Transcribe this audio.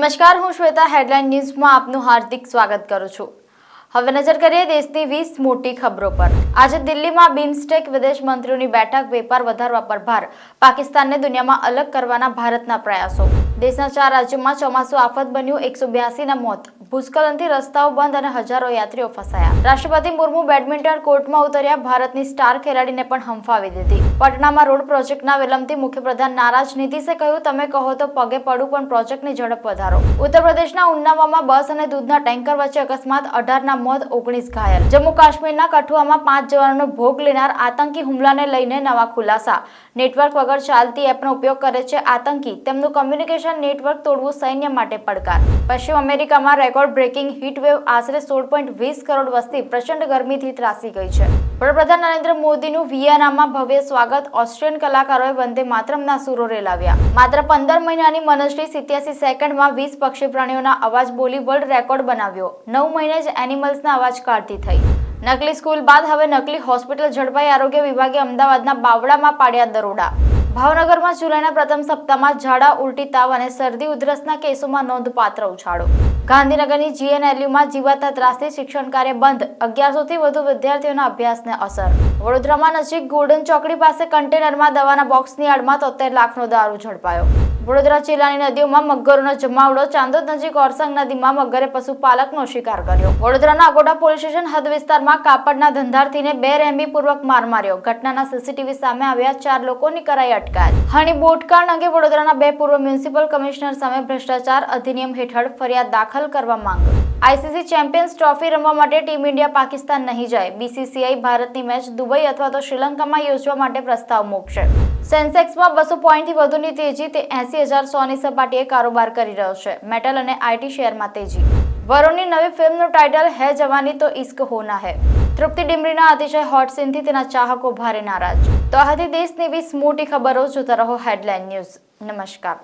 નમસ્કાર, હું શ્વેતા હેડલાઇન ન્યૂઝમાં આપનું હાર્દિક સ્વાગત કરું છું. હવે નજર કરીએ દેશની વીસ મોટી ખબરો પર. આજે દિલ્હીમાં બિમસ્ટેક વિદેશ મંત્રીઓની બેઠક વેપાર વધારવા પર ભાર. પાકિસ્તાનને દુનિયામાં અલગ કરવાના ભારતના પ્રયાસો. દેશના ચાર રાજ્યોમાં ચોમાસું આફત બન્યું, એકસો બ્યાસીના મોત. ભૂસ્ખલનથી રસ્તાઓ બંધ અને હજારો યાત્રીઓ ફસાયા. રાષ્ટ્રપતિ મુર્મુ બેડમિન્ટન કોર્ટમાં ઉતર્યા, ભારતની સ્ટાર ખેલાડીને પણ હંફાવી દીધી. પટનામાં રોડ પ્રોજેક્ટના વિલંબથી મુખ્યપ્રધાન નારાજ નીતિશે કહ્યું, તમે કહો તો પગે પડું, પણ પ્રોજેક્ટની ઝડપ વધારો. ઉત્તર પ્રદેશના ઉન્નાવામાં બસ અને દૂધના ટેન્કર વચ્ચે અકસ્માત, અઢારના મોત, ઓગણીસ ઘાયલ. જમ્મુ કાશ્મીરના કઠુઆમાં પાંચ જવાનોનો ભોગ લેનાર આતંકી હુમલાને લઈને નવા ખુલાસા. નેટવર્ક વગર ચાલતી એપનો ઉપયોગ કરે છે આતંકી. તેમનું કમ્યુનિકેશન નેટવર્ક તોડવું સૈન્ય માટે પડકાર. પશ્ચિમ અમેરિકામાં રેકોર્ડ બ્રેકિંગ હીટવેવ આશરે સોળ પોઈન્ટ વીસ કરોડ વસ્તી પ્રચંડ ગરમીથી ત્રાસી ગઈ છે. વડાપ્રધાન નરેન્દ્ર મોદીનું વિયનામાં ભવ્ય સ્વાગત ઓસ્ટ્રિયન કલાકારોએ વંદે માતરમના સુરો રેલાવ્યા. માત્ર પંદર મહિનાની મનશ્રી સિત્યાસી સેકન્ડમાં વીસ પક્ષી પ્રાણીઓના અવાજ બોલી વર્લ્ડ રેકોર્ડ બનાવ્યો. નવ મહિને જ એનિમલ્સના અવાજ કાઢતી થઈ. નકલી સ્કૂલ બાદ હવે નકલી હોસ્પિટલ ઝડપાઈ આરોગ્ય વિભાગે અમદાવાદના બાવડામાં પાડ્યા દરોડા. ભાવનગરમાં જુલાઈના પ્રથમ સપ્તાહમાં ઝાડા, ઉલટી તાવ અને શરદી ઉધરસના કેસોમાં નોંધપાત્ર ઉછાળો. ગાંધીનગરની જીએનએલયુમાં જીવાતા ત્રાસથી શિક્ષણ કાર્ય બંધ, અગિયારસોથી વધુ વિદ્યાર્થીઓના અભ્યાસને અસર. વડોદરામાં નજીક ગોલ્ડન ચોકડી પાસે કન્ટેનરમાં દવાના બોક્સની આડમાં તોતેર લાખનો દારૂ ઝડપાયો. વડોદરા જિલ્લાની નદીઓમાં મગરોનો જમાવડો, ચાંદોદ નજીક ઓરસંગ નદીમાં મગરે પશુપાલકનો શિકાર કર્યો. વડોદરાના અગોડા પોલીસ સ્ટેશન હદ વિસ્તારમાં કાપડના ધંધાર્થીને બે રહેમીપૂર્વક માર માર્યો. ઘટનાના સીસીટીવી સામે આવ્યા ચાર લોકોની કરાઈ અટકાયત. હણી બોટકાંડ અંગે વડોદરાના બે પૂર્વ મ્યુનિસિપલ કમિશનર સામે ભ્રષ્ટાચાર અધિનિયમ હેઠળ ફરિયાદ દાખલ કરવા માંગ. આઈસીસી ચેમ્પિયન્સ ટ્રોફી રમવા માટે ટીમ ઇન્ડિયા પાકિસ્તાન નહીં જાય. બીસીસીઆઈ ભારતની મેચ દુબઈ અથવા તો શ્રીલંકામાં યોજવા માટે પ્રસ્તાવ મૂકશે. સેન્સેક્સમાં બસો પોઈન્ટથી વધુની તેજી તે એસી હજાર સોની સપાટીએ કારોબાર કરી રહ્યો છે. મેટલ અને આઈટી શેરમાં તેજી. વરુણની નવી ફિલ્મનું ટાઇટલ હે જવાની તો ઇશ્ક હોના હે. તૃપ્તિ ડિમરીના અતિશય હોટ સીનથી તેના ચાહકો ભારે નારાજ. તો આથી દેશની વીસ મોટી ખબરો જોતા રહો હેડલાઇન ન્યૂઝ. નમસ્કાર.